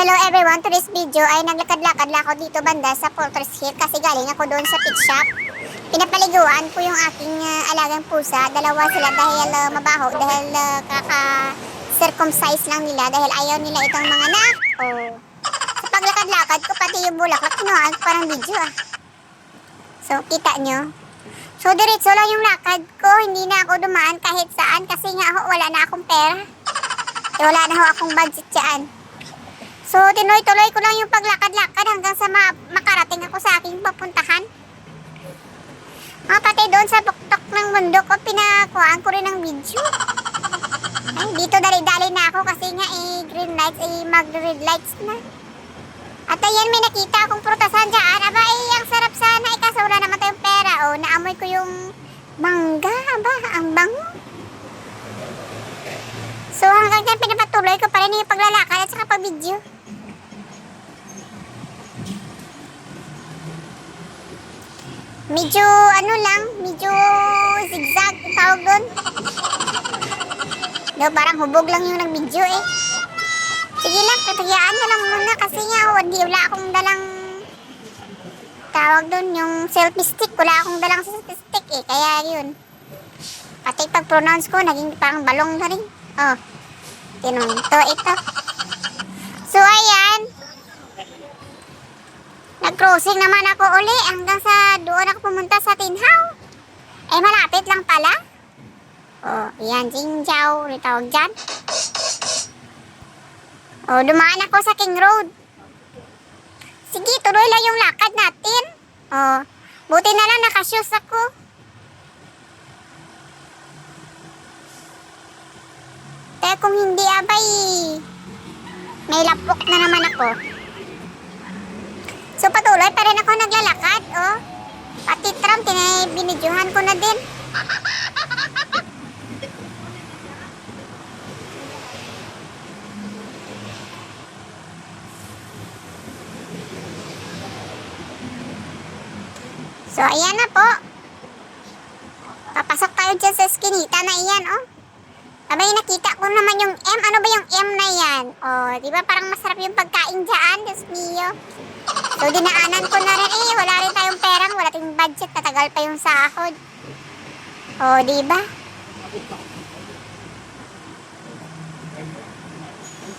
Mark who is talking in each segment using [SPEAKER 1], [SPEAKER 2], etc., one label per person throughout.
[SPEAKER 1] Hello everyone, today's video ay naglakad-lakad lang ako dito banda sa Fortress Hill kasi galing ako doon sa pet shop. Pinapaliguan ko yung aking ah, alagang pusa. Dalawa sila dahil ah, mabaho, dahil ah, kaka-circumcise lang nila dahil ayaw nila itong mga anak. Oh. Sa paglakad-lakad ko, pati yung bulaklak, kinuhaan ko parang video ah. So, kita nyo. So, diretso lang yung lakad ko. Hindi na ako dumaan kahit saan kasi nga ho, wala na akong pera. Eh, wala na ho akong budget dyan. So, tinuloy-tuloy ko lang yung paglakad-lakad hanggang sa ma- makarating ako sa aking papuntahan. Mga pati doon sa tuktok ng mundo ko, pinakuhaan ko rin ng video. Ay, dito dali-dali na ako kasi nga eh, green lights, eh, mag-red lights na. At ayan, may nakita akong prutasan dyan. Aba, eh, ang sarap sana. Eh, kaso wala naman tayong pera. Oh, naamoy ko yung mangga. Aba, ang bango. So, hanggang dyan, pinapatuloy ko pa rin yung paglalakad at saka pag-video. Medyo, ano lang, medyo zigzag tawag doon. No, parang hubog lang yung nag-video eh. Sige lang, tatagayaan na lang muna kasi nga, oh, hindi wala akong dalang tawag doon, yung selfie stick. Wala akong dalang selfie stick eh, kaya yun. Pati pag-pronounce ko, naging parang balong na rin. Oh, tinunto ito. So, ayan. Nag-crossing naman ako uli hanggang sa doon ako pumunta sa Tinhaw. Eh, malapit lang pala. Oh, yan, Jingjiao, ano tawag dyan. Oh, dumaan ako sa King Road. Sige, tuloy lang yung lakad natin. Oh, buti na lang nakashoes ako. Eh, kung hindi abay, may lapok na naman ako. So, patuloy pa rin ako naglalakad, oh. Pati Trump, binidyohan ko na din. So, ayan na po. Papasok tayo dyan sa skinita na iyan, oh. Abay, nakita ko naman yung M. Ano ba yung M na yan? Oh, di ba parang masarap yung pagkain dyan, Diyos mio. So, dinaanan ko na rin. Eh, wala rin tayong perang, wala tayong budget. Tatagal pa yung sahod. Oh, di ba?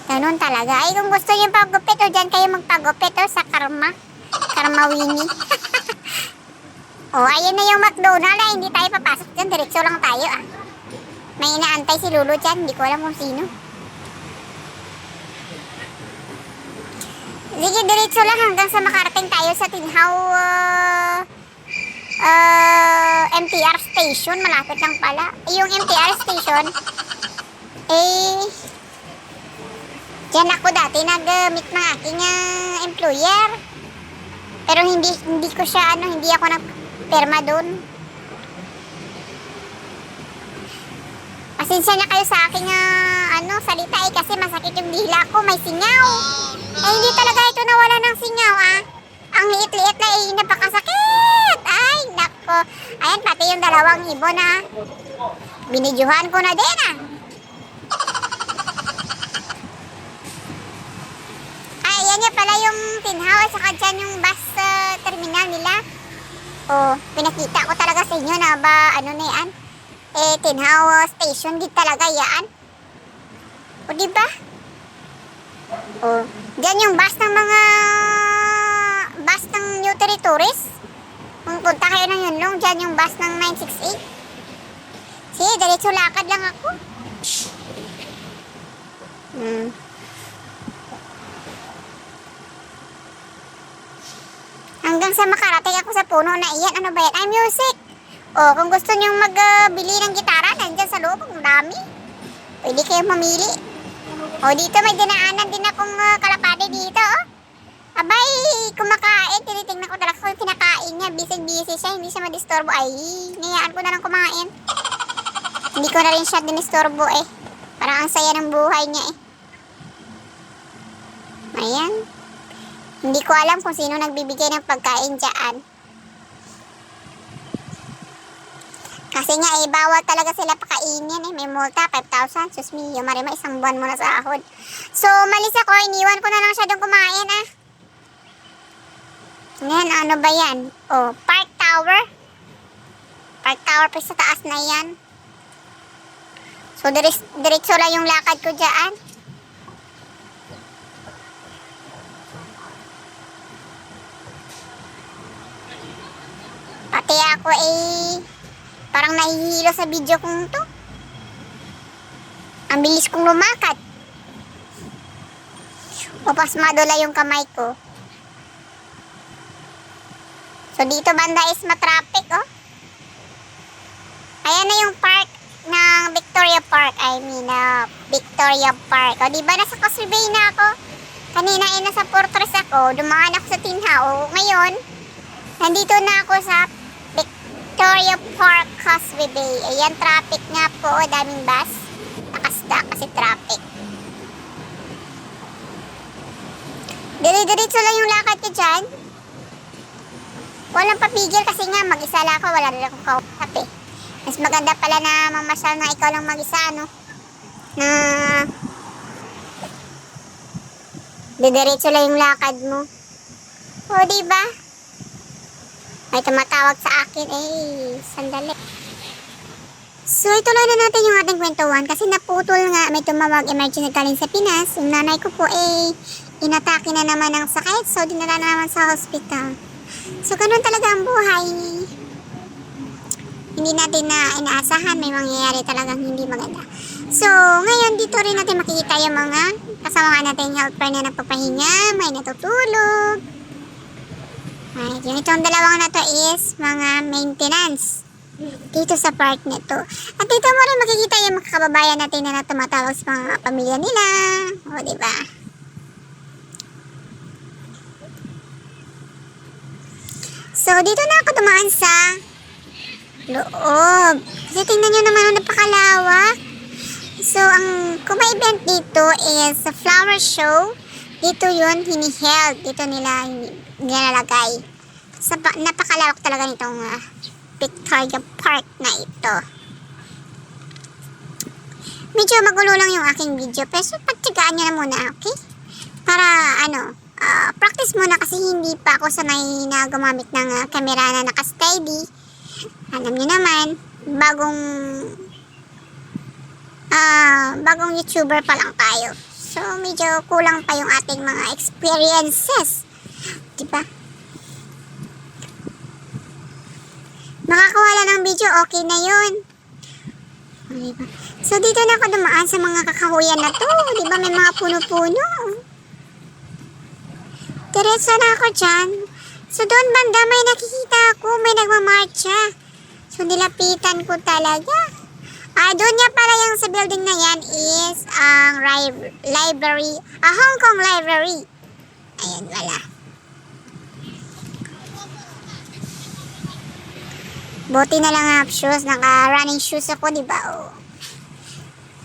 [SPEAKER 1] Ganun talaga. Ay, kung gusto niyo pagupit, o dyan kayo magpagupit, o sa Karma. Karma Winnie. oh, ayun na yung McDonald. Ay, hindi tayo papasok dyan. Diretso lang tayo, ah. May inaantay si Lulu dyan. Hindi ko alam kung sino. Sige, diretso lang hanggang sa makarating tayo sa Tinhaw uh, uh, MTR station. Malapit lang pala. Eh, Yung MTR station, eh, Diyan ako dati nag-meet ng aking ah, employer. Pero hindi hindi ko siya ano, hindi ako nagperma doon. Pasensya na kayo sa aking ah, ano, salita eh kasi masakit yung dila ko, may singaw. Eh hindi talaga ito nawala ng singaw ah. Ang liit-liit na eh, napakasakit. Ay, nako. Ayan, pati yung dalawang ibon ah. Binidyohan ko na din ah. Ay, ayan nga pala yung tinhaw at saka dyan yung bus uh, terminal nila. Oh, pinakita ko talaga sa inyo na ba ano na yan? Eh, tinhaw station din talaga yan. O, di ba? Oh, dyan yung bus ng mga bus ng New Territories. Kung punta kayo ng Yunlong, dyan yung bus ng 968. Sige, diretso lakad lang ako. Hmm. Hanggang sa makarating ako sa puno na iyan. Ano ba yan? Ay, music! O, kung gusto niyong magbili ng gitara, nandyan sa loob, ang dami. Pwede kayong mamili. O, dito may dinaanan din akong uh, kalapade dito, oh. Abay, kumakain. Tinitingnan ko talaga kung pinakain niya. Busy-busy siya. Hindi siya madisturbo. Ay, niyaan ko na lang kumain. Hindi ko na rin siya dinisturbo eh. Parang ang saya ng buhay niya eh. Ayan. Hindi ko alam kung sino nagbibigay ng pagkain dyan. Kasi nga eh, bawal talaga sila pakainin eh. May multa, 5,000. Sus me, yung marima, isang buwan mo na sa ahod. So, malis ako. Iniwan ko na lang siya doon kumain ah. Ngayon, ano ba yan? Oh, Park Tower. Park Tower pa sa taas na yan. So, diretso, diretso lang yung lakad ko dyan. Pati ako eh, parang nahihilo sa video kong to. Ang bilis kong lumakad. O pasmado lang yung kamay ko. So dito banda is matraffic oh. Ayan na yung park ng Victoria Park. I mean, uh, Victoria Park. O, di ba nasa Causeway na ako? Kanina ay nasa Fortress ako. Dumaan ako sa Tinhao. Ngayon, nandito na ako sa Victoria Park, Causeway Bay. Ayan, traffic nga po. O, daming bus. Nakasda kasi traffic. Dire-diretso lang yung lakad ko dyan. Walang papigil kasi nga mag-isa lang ako. Wala rin akong kausap eh. Mas maganda pala na mamasyal na ikaw lang mag-isa, no? Na... Didiretso lang yung lakad mo. O, diba? May tumatawag sa akin. Eh, sandali. So, ituloy na natin yung ating kwentuhan kasi naputol nga. May tumawag emergency galing sa Pinas. Yung nanay ko po, eh, inatake na naman ng sakit. So, dinala na naman sa hospital. So, ganun talaga ang buhay hindi natin na inaasahan may mangyayari talagang hindi maganda. So, ngayon dito rin natin makikita yung mga kasama natin helper na nagpapahinga, may natutulog. Ay, yung itong dalawang na to is mga maintenance dito sa park nito. At dito mo rin makikita yung mga kababayan natin na tumatawag sa mga pamilya nila. O, ba? So, dito na ako dumaan sa loob. Kasi tingnan nyo naman, napakalawak. So, ang kung may event dito is a flower show. Dito yun, hiniheld. Dito nila nilalagay. Sa, napakalawak talaga nitong uh, Victoria Park na ito. Medyo magulo lang yung aking video. Pero so, pagtsagaan nyo na muna, okay? Para, ano, ah, practice muna kasi hindi pa ako sanay na gumamit ng ah, camera na naka-steady alam niyo naman, bagong ah bagong YouTuber pa lang tayo. So, medyo kulang pa yung ating mga experiences. Diba? Makakawa lang ng video, okay na yun. So, dito na ako dumaan sa mga kakahuyan na to. Diba? May mga puno-puno. Diretso na ako dyan. So, doon banda may nakikita ako. May nagmamarcha. So, nilapitan ko talaga. Ah, doon nga pala yung sa building na yan is ang ri- library, ah, Hong Kong Library. Ayan, wala. Buti na lang half shoes, naka-running shoes ako, di ba? Oh.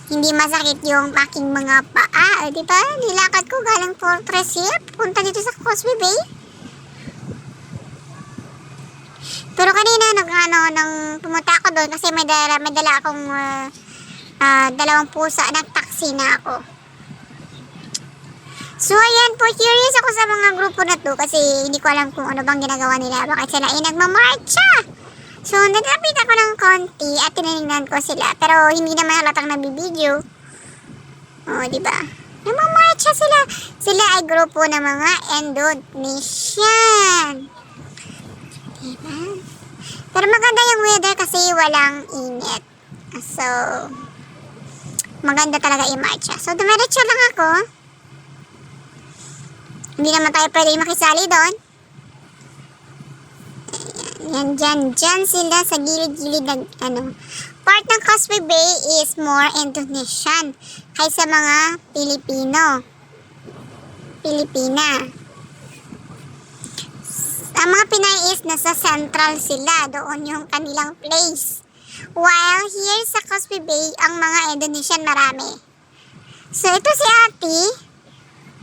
[SPEAKER 1] Hindi masakit yung aking mga paa, di ba? Nilakad ko galing Fortress Hill, punta dito sa Causeway Bay. Pero kanina nag ano nang pumunta ako doon kasi may dala may dala akong ah, ah, dalawang pusa nag-taxi na ako. So ayan po, curious ako sa mga grupo na to kasi hindi ko alam kung ano bang ginagawa nila. Bakit sila ay nagmamarcha? So nagkapit ako ng konti at tinignan ko sila. Pero hindi naman halatang nabibideo. Oh, di ba? Nagmamarcha sila. Sila ay grupo ng mga Indonesian. Diba? Pero maganda yung weather kasi walang init. So, maganda talaga i-marcha. So, dumiretso lang ako. Hindi naman tayo pwede makisali doon. Yan, dyan, dyan sila sa gilid-gilid ng, ano. Part ng Causeway Bay is more Indonesian kaysa mga Pilipino. Pilipina. Ang mga Pinay is nasa central sila. Doon yung kanilang place. While here sa Causeway Bay, ang mga Indonesian marami. So, ito si ate.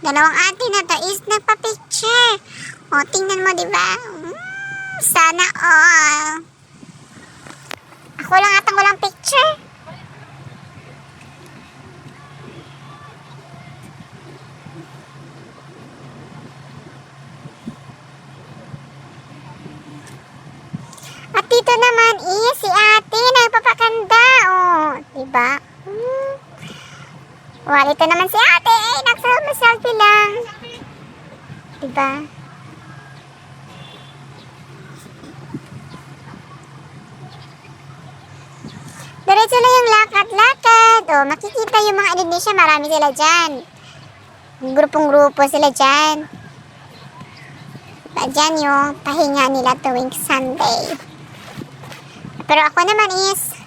[SPEAKER 1] Dalawang ate na to is nagpa-picture. O, tingnan mo, di ba? Sana all. Ako lang atang walang picture. At dito naman is si ate nagpapakanda. Oh, diba? Hmm. Well, ito naman si ate. Eh, nagsaselfie lang. Diba? Diretso lang yung makikita yung mga Indonesia. Marami sila dyan. Grupong-grupo sila dyan. Diba, dyan yung pahinga nila tuwing Sunday. Pero ako naman is,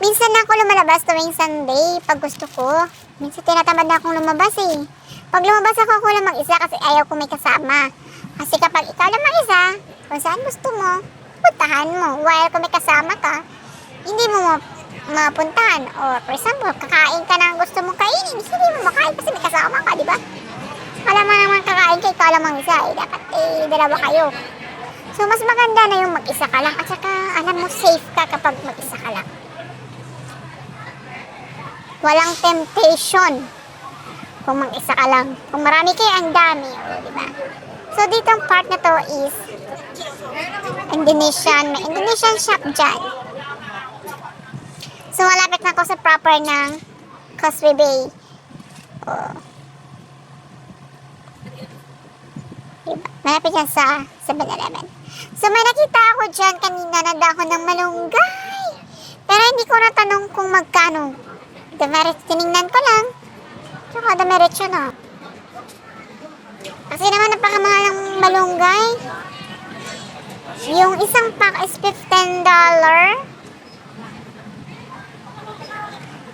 [SPEAKER 1] minsan na ako lumalabas tuwing Sunday pag gusto ko. Minsan tinatamad na akong lumabas eh. Pag lumabas ako, ako lang mag-isa kasi ayaw ko may kasama. Kasi kapag ikaw lang mag-isa, kung saan gusto mo, puntahan mo. While kung may kasama ka, hindi mo mapuntahan. Or for example, kakain ka ng gusto mong kainin, hindi mo makain kasi may kasama ka, di ba? Alam mo naman kakain ka, ikaw lang mag-isa eh. Dapat eh, dalawa kayo. So, mas maganda na yung mag-isa ka lang. At saka, alam mo, safe ka kapag mag-isa ka lang. Walang temptation kung mag-isa ka lang. Kung marami kayo, ang dami. O, di ba? So, dito ang part na to is Indonesian. May Indonesian shop dyan. So, malapit na ako sa proper ng Causeway Bay. Oh. Diba? Malapit yan sa 7-Eleven. So, may nakita ako dyan kanina na dahon ng malunggay. Pero hindi ko natanong kung magkano. Damiret, tiningnan ko lang. Tsaka damiretso na. Kasi naman napakamahal ng malunggay. Yung isang pack is $15.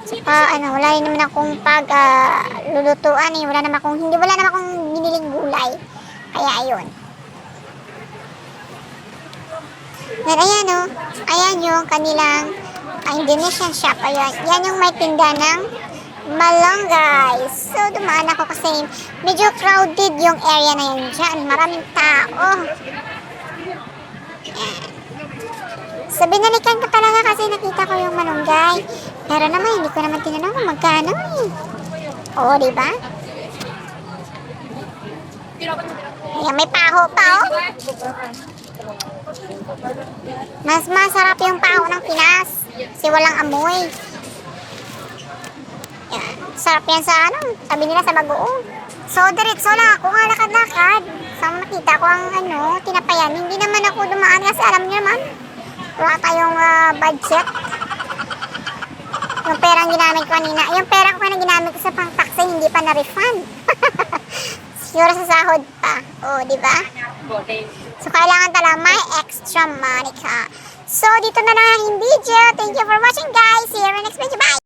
[SPEAKER 1] Tsaka ano, wala rin naman akong pag ah, lulutuan eh. Wala naman akong, hindi, wala naman akong biniling gulay. Kaya ayun. Then ayan o, ayan yung kanilang ah, Indonesian shop. Ayan, yan yung may tinda ng malunggay. So dumaan ako kasi medyo crowded yung area na yun dyan. Maraming tao. Ayan. So binalikan ko talaga kasi nakita ko yung malunggay. Pero naman, hindi ko naman tinanong kung magkano eh. Oo, di ba? Ayan, may paho pa oh. Mas masarap yung paho ng Pinas. Kasi walang amoy. Yan. Sarap yan sa ano, sabi nila sa bagoong. So, diretso lang ako nga lakad-lakad. So, nakita ko ang ano, tinapayan. Hindi naman ako dumaan kasi alam niyo naman, wala tayong ah, budget. Yung perang ginamit ko kanina, yung pera ko na ginamit ko sa pang-taxi, hindi pa na-refund. Siguro sa sahod pa. O, di ba? So, kailangan talaga may extra money ka. So, dito na lang ang video. Thank you for watching, guys. See you in next video. Bye!